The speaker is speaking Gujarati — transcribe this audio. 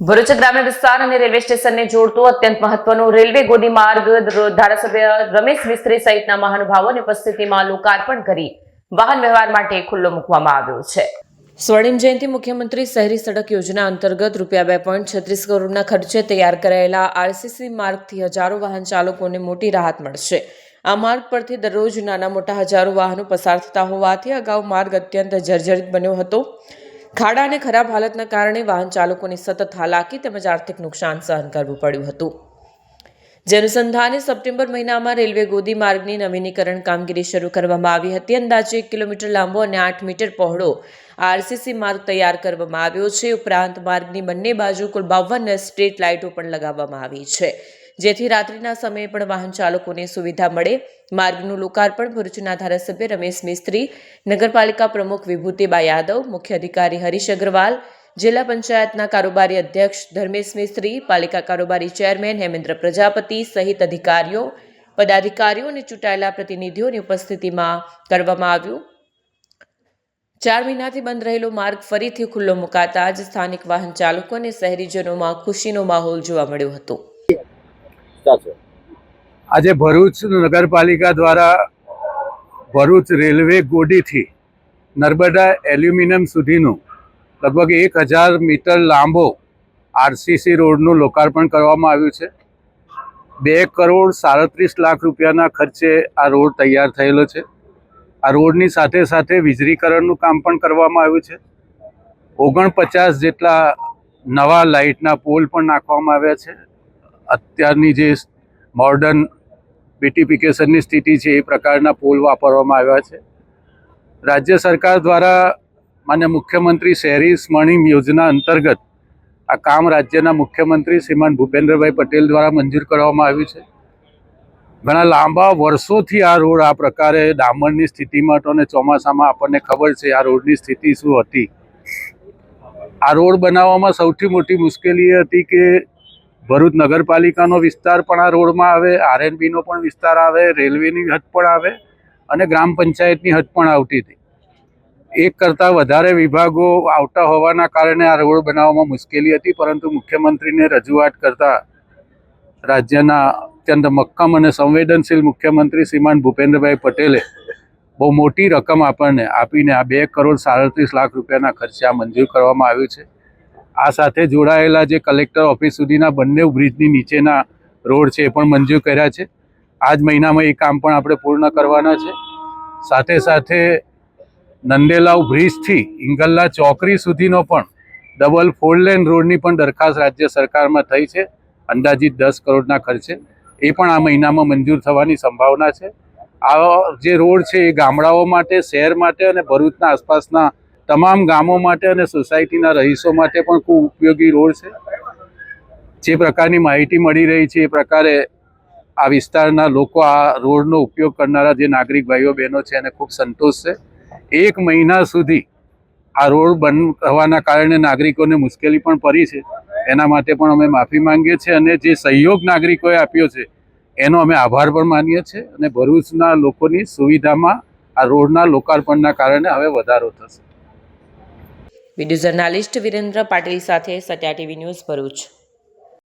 ભરૂચ ગ્રામ્ય વિસ્તાર અને રેલવે સ્ટેશનને જોડતો અત્યંત મહત્વનો રેલવે ગોદી માર્ગ ધારાસભ્ય રમેશ મિસ્ત્રી સહિતના મહાનુભાવોની ઉપસ્થિતિમાં લોકાર્પણ કરી વાહન વ્યવહાર માટે ખુલ્લો મૂકવામાં આવ્યો છે. સ્વર્ણિમ જયંતિ મુખ્યમંત્રી શહેરી સડક યોજના અંતર્ગત રૂપિયા બે પોઈન્ટ છત્રીસ કરોડના ખર્ચે તૈયાર કરાયેલા આરસીસી માર્ગથી હજારો વાહન ચાલકોને મોટી રાહત મળશે. આ માર્ગ પરથી દરરોજ નાના મોટા હજારો વાહનો પસાર થતા હોવાથી અગાઉ માર્ગ અત્યંત જર્જરિત બન્યો હતો. ખાડા અને ખરાબ હાલતના કારણે વાહન ચાલકોની સતત હાલાકી તેમજ આર્થિક નુકસાન સહન કરવું પડ્યું હતું. જે સપ્ટેમ્બર મહિનામાં રેલવે ગોદી માર્ગની નવીનીકરણ કામગીરી શરૂ કરવામાં આવી હતી. અંદાજે એક કિલોમીટર લાંબો અને આઠ મીટર પહોળો આરસીસી માર્ગ તૈયાર કરવામાં આવ્યો છે. ઉપરાંત માર્ગની બંને બાજુ કુલ બાવન સ્ટ્રીટ લાઇટો પણ લગાવવામાં આવી છે. જેથી રાત્રિના સમયે પણ વાહન ચાલકોને સુવિધા મળે. માર્ગનું લોકાર્પણ ભરૂચના ધારાસભ્ય રમેશ મિસ્ત્રી, નગરપાલિકા પ્રમુખ વિભૂતિબા યાદવ, મુખ્ય અધિકારી હરીશ અગ્રવાલ, જિલ્લા પંચાયતના કારોબારી અધ્યક્ષ ધર્મેશ મિસ્ત્રી, પાલિકા કારોબારી ચેરમેન હેમેન્દ્ર પ્રજાપતિ સહિત અધિકારીઓ, પદાધિકારીઓ અને ચૂંટાયેલા પ્રતિનિધિઓની ઉપસ્થિતિમાં કરવામાં આવ્યું. ચાર મહિનાથી બંધ રહેલો માર્ગ ફરીથી ખુલ્લો મુકાતા જ સ્થાનિક વાહન ચાલકો અને શહેરીજનોમાં ખુશીનો માહોલ જોવા મળ્યો હતો. આજે ભરૂચ નગરપાલિકા દ્વારા ભરૂચ રેલવે ગોડીથી નર્મદા એલ્યુમિનિયમ સુધીનું લગભગ એક હજાર મીટર લાંબો આરસીસી રોડનું લોકાર્પણ કરવામાં આવ્યું છે. બે કરોડ સાડત્રીસ લાખ રૂપિયાના ખર્ચે આ રોડ તૈયાર થયેલો છે. આ રોડની સાથે સાથે વીજળીકરણનું કામ પણ કરવામાં આવ્યું છે. ઓગણપચાસ જેટલા નવા લાઇટના પોલ પણ નાખવામાં આવ્યા છે. અત્યારની જે મોડર્ન બ્યુટિફિકેશનની સ્થિતિ છે એ પ્રકારના પોલ વાપરવામાં આવ્યા છે. રાજ્ય સરકાર દ્વારા માન્ય મુખ્યમંત્રી શહેરી સ્મરણીમ યોજના અંતર્ગત આ કામ રાજ્યના મુખ્યમંત્રી શ્રીમાન ભૂપેન્દ્રભાઈ પટેલ દ્વારા મંજૂર કરવામાં આવ્યું છે. ઘણા લાંબા વર્ષોથી આ રોડ આ પ્રકારે ડામરની સ્થિતિમાં હતો અને ચોમાસામાં આપણને ખબર છે આ રોડની સ્થિતિ શું હતી. આ રોડ બનાવવામાં સૌથી મોટી મુશ્કેલી હતી કે ભરૂચ નગરપાલિકાનો વિસ્તાર પણ આ રોડમાં આવે, આરએનબીનો પણ વિસ્તાર આવે, રેલવેની હદ પણ આવે અને ગ્રામ પંચાયતની હદ પણ આવતી હતી. એક કરતાં વધારે વિભાગો આવતા હોવાના કારણે આ રોડ બનાવવામાં મુશ્કેલી હતી, પરંતુ મુખ્યમંત્રીને રજૂઆત કરતા રાજ્યના અત્યંત મક્કમ અને સંવેદનશીલ મુખ્યમંત્રી શ્રીમાન ભૂપેન્દ્રભાઈ પટેલે બહુ મોટી રકમ આપણને આપીને આ બે કરોડ સાડત્રીસ લાખ રૂપિયાના ખર્ચે આ મંજૂર કરવામાં આવ્યું છે. આ સાથે જોડાયેલા જે કલેક્ટર ઓફિસ સુધીના બંને બ્રિજની નીચેના રોડ છે એ પણ મંજૂર કર્યા છે. આ જ મહિનામાં એ કામ પણ આપણે પૂર્ણ કરવાના છે. સાથે સાથે નંદેલાવ બ્રિજથી ઇંગલ્લા ચોકરી સુધીનો પણ ડબલ ફોર લેન રોડની પણ દરખાસ્ત રાજ્ય સરકારમાં થઈ છે. અંદાજિત દસ કરોડના ખર્ચે. એ પણ આ મહિનામાં મંજૂર થવાની સંભાવના છે. આ જે રોડ છે એ ગામડાઓ માટે, શહેર માટે અને ભરૂચના આસપાસના તમામ ગામો માટે અને સોસાયટીના રહીશો માટે પણ ખૂબ ઉપયોગી રોડ છે. જે પ્રકારની માહિતી મળી રહી છે એ પ્રકારે આ વિસ્તારના લોકો આ રોડનો ઉપયોગ કરનારા જે નાગરિક ભાઈઓ, બહેનો છે એને ખૂબ સંતોષ છે. એક મહિના સુધી આ રોડ બંધ થવાના કારણે નાગરિકોને મુશ્કેલી પણ પડી છે. એના માટે પણ અમે માફી માંગીએ છીએ અને જે સહયોગ નાગરિકોએ આપ્યો છે, એનો અમે આભાર પણ માનીએ છીએ અને ભરૂચના લોકોની સુવિધામાં આ રોડના લોકાર્પણના કારણે હવે વધારો થશે. વીડિયો જર્નાલિસ્ટ વિરેન્દ્ર પાટીલ સાથે સત્યા ટીવી ન્યૂઝ ભરૂચ.